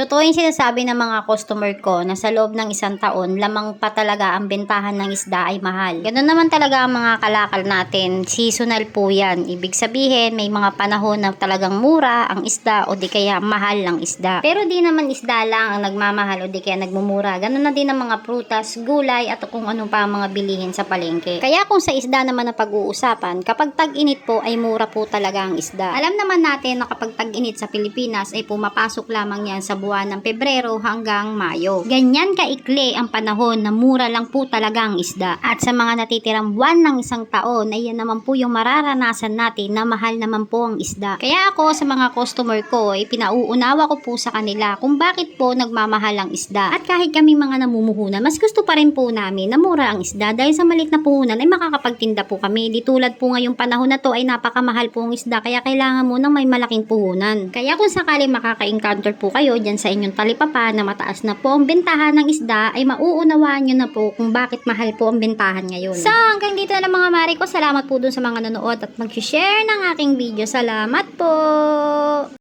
Totoo yung sinasabi ng mga customer ko na sa loob ng isang taon, lamang pa talaga ang bentahan ng isda ay mahal. Ganun naman talaga ang mga kalakal natin. Seasonal po yan. Ibig sabihin, may mga panahon na talagang mura ang isda o di kaya mahal ang isda. Pero di naman isda lang ang nagmamahal o di kaya nagmumura. Ganun na din ang mga prutas, gulay at kung ano pa ang mga bilihin sa palengke. Kaya kung sa isda naman na pag-uusapan, kapag tag-init po ay mura po talaga ang isda. Alam naman natin na kapag tag-init sa Pilipinas ay pumapasok lamang yan sa buwan ng Pebrero hanggang Mayo. Ganyan kaikli ang panahon na mura lang po talaga ang isda. At sa mga natitirang buwan ng isang taon ay yan naman po yung mararanasan natin na mahal naman po ang isda. Kaya ako sa mga customer ko ay pinauunawa ko po sa kanila kung bakit po nagmamahal ang isda. At kahit kami mga namumuhunan, mas gusto pa rin po namin na mura ang isda dahil sa malit na puhunan ay makakapagtinda po kami. Di tulad po ngayong panahon na to ay napakamahal po ang isda kaya kailangan mo ng may malaking puhunan. Kaya kung sakali makaka-encounter po kayo dyan sa inyong talipapa na mataas na po ang bentahan ng isda ay mauunawaan nyo na po kung bakit mahal po ang bentahan ngayon. So hanggang dito na mga mari ko. Salamat po dun sa mga nanood at mag-share ng aking video. Salamat po!